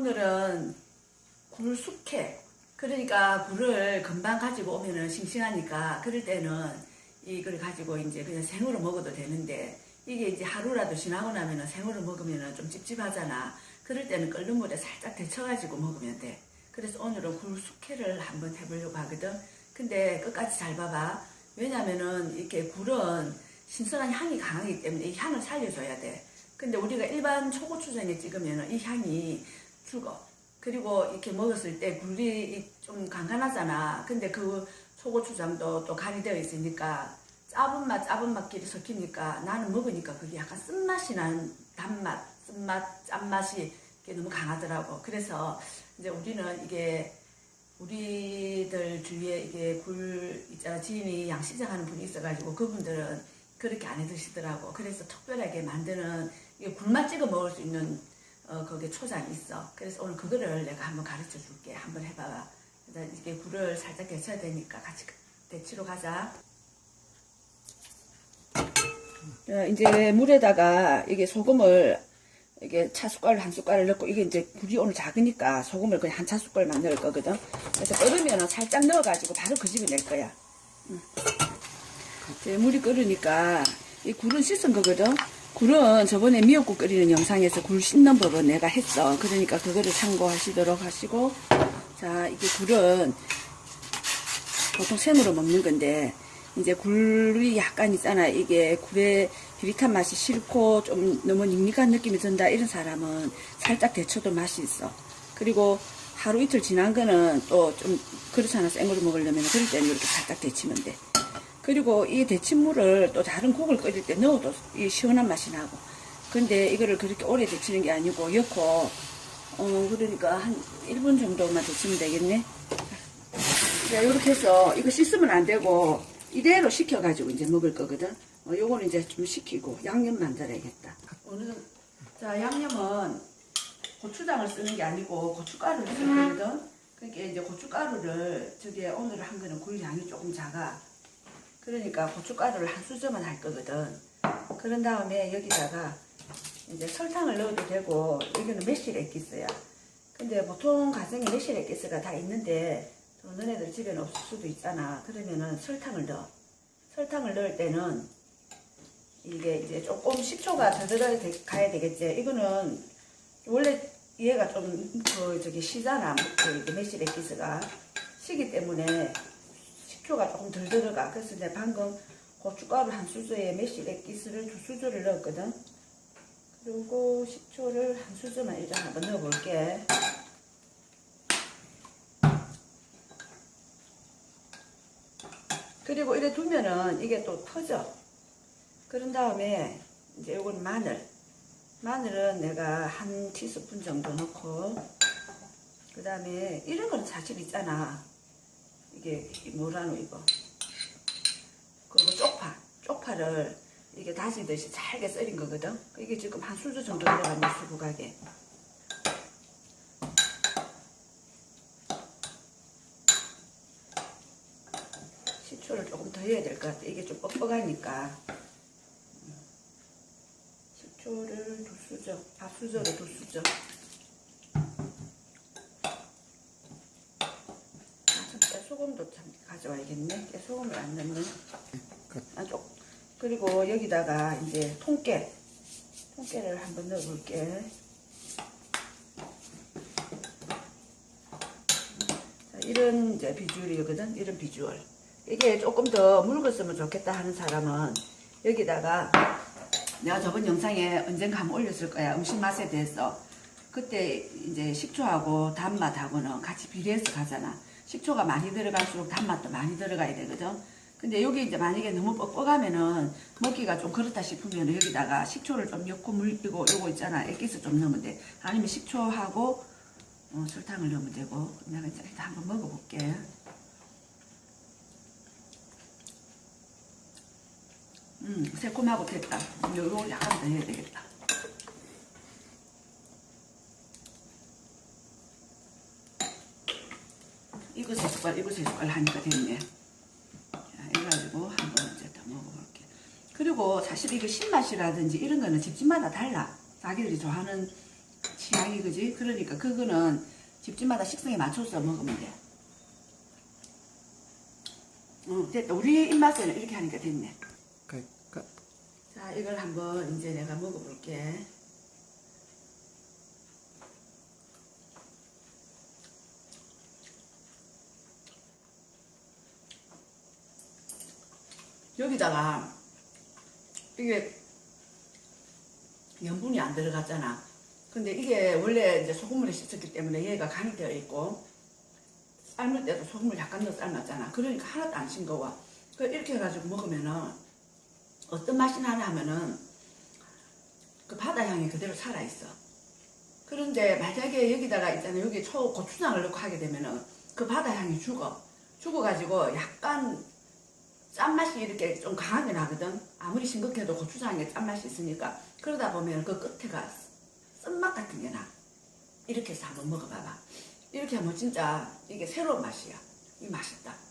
오늘은 굴 숙회. 그러니까 굴을 금방 가지고 오면은 싱싱하니까 그럴 때는 이걸 가지고 이제 그냥 생으로 먹어도 되는데 이게 이제 하루라도 지나고 나면은 생으로 먹으면은 좀 찝찝하잖아. 그럴 때는 끓는 물에 살짝 데쳐가지고 먹으면 돼. 그래서 오늘은 굴 숙회를 한번 해보려고 하거든. 근데 끝까지 잘 봐봐. 왜냐면은 이렇게 굴은 신선한 향이 강하기 때문에 이 향을 살려줘야 돼. 근데 우리가 일반 초고추장에 찍으면은 이 향이 죽어. 그리고 이렇게 먹었을 때 굴이 좀 간간하잖아. 근데 그 초고추장도 또 간이 되어 있으니까 짜은 맛, 짜은 맛끼리 섞이니까 나는 먹으니까 그게 약간 쓴맛이 나는 단맛, 쓴맛, 짠맛이 이게 너무 강하더라고. 그래서 이제 우리는 이게 우리들 주위에 이게 굴 있잖아 지인이 양식장 하는 분이 있어가지고 그분들은 그렇게 안 해 드시더라고. 그래서 특별하게 만드는 이게 굴만 찍어 먹을 수 있는 어, 거기에 초장이 있어. 그래서 오늘 그거를 내가 한번 가르쳐 줄게. 한번 해봐봐. 일단 이게 굴을 살짝 데쳐야 되니까 같이 데치러 가자. 어, 이제 물에다가 이게 소금을 이게 차 숟갈 한 숟갈을 넣고 이게 이제 굴이 오늘 작으니까 소금을 그냥 한 차 숟갈만 넣을 거거든. 그래서 끓으면 살짝 넣어가지고 바로 그 집에 낼 거야. 응. 물이 끓으니까 이 굴은 씻은 거거든. 굴은 저번에 미역국 끓이는 영상에서 굴 씻는 법은 내가 했어. 그러니까 그거를 참고하시도록 하시고 자 이게 굴은 보통 생으로 먹는 건데 이제 굴이 약간 있잖아. 이게 굴의 비릿한 맛이 싫고 좀 너무 닝닝한 느낌이 든다 이런 사람은 살짝 데쳐도 맛이 있어. 그리고 하루 이틀 지난 거는 또 좀 그렇잖아. 생으로 먹으려면 그럴 때는 이렇게 살짝 데치면 돼. 그리고 이 데친물을 또 다른 국을 끓일 때 넣어도 이 시원한 맛이 나고. 근데 이거를 그렇게 오래 데치는 게 아니고 넣고 어 그러니까 한 1분 정도만 데치면 되겠네. 자, 이렇게 해서 이거 씻으면 안 되고 이대로 식혀 가지고 이제 먹을 거거든. 어, 요거는 이제 좀 식히고 양념 만들어야겠다. 오늘 자 양념은 고추장을 쓰는 게 아니고 고춧가루를 쓸 거거든. 그러니까 이제 고춧가루를 저게 오늘 한 거는 굴 양이 조금 작아. 그러니까 고춧가루를 한 수저만 할 거거든. 그런 다음에 여기다가 이제 설탕을 넣어도 되고 여기는 매실 액기스야. 근데 보통 가정에 매실 액기스가 다 있는데 또 너네들 집에는 없을 수도 있잖아. 그러면은 설탕을 넣어. 설탕을 넣을 때는 이게 이제 조금 식초가 더 들어가야 되겠지. 이거는 원래 얘가 좀 그 저기 시잖아. 그 매실 액기스가 시기 때문에 식초가 조금 덜 들어가. 그래서 내가 방금 고춧가루 한 수저에 매실 액기스를 두 수저를 넣었거든. 그리고 식초를 한 수저만 일단 한번 넣어볼게. 그리고 이래 두면은 이게 또 터져. 그런 다음에 이제 요건 마늘. 마늘은 내가 한 티스푼 정도 넣고 그 다음에 이런 건 사실 있잖아. 이게 뭐라노 이거. 그리고 쪽파. 쪽파를 이게 다지듯이 잘게 썰인 거거든. 이게 지금 한 수저 정도 들어가네 수북하게. 식초를 조금 더 해야 될 것 같아. 이게 좀 뻑뻑하니까. 식초를 두 수저, 밥 수저로 두 수저. 아, 참 깨 소금도 참 가져와야겠네. 깨소금을 안 넣네. 아, 좀. 그리고 여기다가 이제 통깨. 통깨를 한번 넣어볼게. 자, 이런 이제 비주얼이거든. 이런 비주얼. 이게 조금 더 묽었으면 좋겠다 하는 사람은 여기다가 내가 저번 영상에 언젠가 한번 올렸을 거야. 음식 맛에 대해서. 그때 이제 식초하고 단맛하고는 같이 비례해서 가잖아. 식초가 많이 들어갈수록 단맛도 많이 들어가야 되거든. 근데 여기 이제 만약에 너무 뻑뻑하면은 먹기가 좀 그렇다 싶으면 여기다가 식초를 좀 넣고 물, 이거, 요거 있잖아. 액기스 좀 넣으면 돼. 아니면 식초하고 어, 설탕을 넣으면 되고. 내가 이제 일단 한번 먹어볼게. 음, 새콤하고 됐다. 요거 약간 더 해야 되겠다. 세 숟갈, 세 숟갈 하니까 됐네. 자, 이래가지고 한번 이제 더 먹어볼게. 그리고 사실 이거 신맛이라든지 이런 거는 집집마다 달라. 자기들이 좋아하는 취향이 그지? 그러니까 그거는 집집마다 식성에 맞춰서 먹으면 돼. 응, 됐다. 우리 입맛에는 이렇게 하니까 됐네. 그, 그, 자, 이걸 한번 이제 내가 먹어볼게. 여기다가 이게 염분이 안 들어갔잖아. 근데 이게 원래 이제 소금물에 씻었기 때문에 얘가 간이 되어 있고 삶을 때도 소금을 약간 더 삶았잖아. 그러니까 하나도 안 싱거워. 그 이렇게 해가지고 먹으면은 어떤 맛이 나냐 하면은 그 바다 향이 그대로 살아있어. 그런데 만약에 여기다가 있잖아 여기 초 고추장을 넣고 하게 되면은 그 바다 향이 죽어. 죽어가지고 약간 짠맛이 이렇게 좀 강하게 나거든. 아무리 싱겁해도 고추장에 짠맛이 있으니까 그러다 보면 그 끝에가 쓴맛 같은 게 나. 이렇게 해서 한번 먹어봐봐. 이렇게 하면 진짜 이게 새로운 맛이야. 이 맛있다.